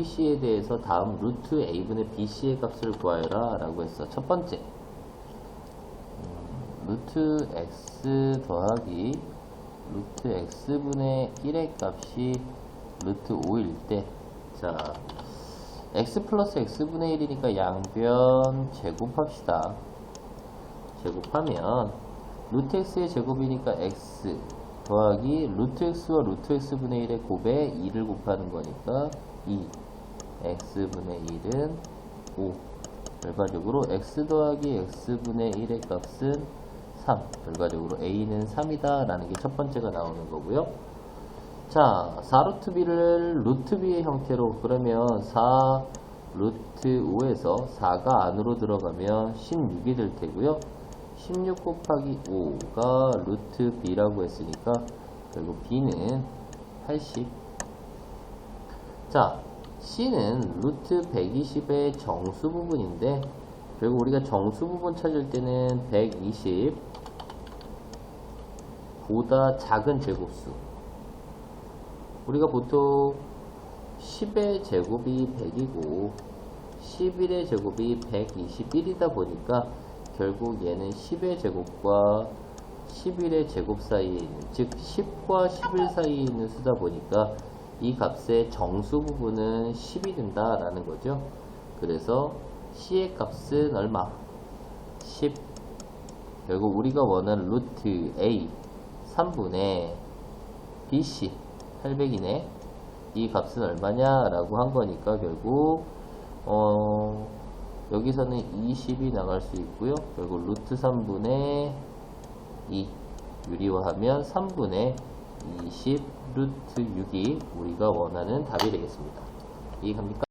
ABC에 대해서 다음 루트 A분의 BC의 값을 구하여라 라고 했어. 첫 번째. 음, 루트 X 더하기 루트 X분의 1의 값이 루트 5일 때, 자, X 플러스 X분의 1이니까 양변 제곱합시다. 제곱하면 루트 x의 제곱이니까 x 더하기 루트 x와 루트 x분의 1의 곱에 2를 곱하는 거니까 2 x분의 1은 5 결과적으로 x 더하기 x분의 1의 값은 3 결과적으로 a는 3이다 라는 게 첫 번째가 나오는 거고요. 자 4루트 b를 루트 b의 형태로 그러면 4 루트 5에서 4가 안으로 들어가면 16이 될 테고요. 16 곱하기 5가 루트 b라고 했으니까 결국 b는 80 자, c는 루트 120의 정수 부분인데 결국 우리가 정수 부분 찾을 때는 120 보다 작은 제곱수. 우리가 보통 10의 제곱이 100이고 11의 제곱이 121이다 보니까 결국 얘는 10의 제곱과 11의 제곱 사이에 있는 즉 10과 11 사이에 있는 수다 보니까 이 값의 정수 부분은 10이 된다라는 거죠. 그래서 C의 값은 얼마? 10 결국 우리가 원하는 루트 A 3분의 BC 800이네 이 값은 얼마냐 라고 한 거니까 결국 어 여기서는 20이 나갈 수 있고요 결국 루트 3분의 2 유리화하면 3분의 20 루트 6이 우리가 원하는 답이 되겠습니다 이해갑니까?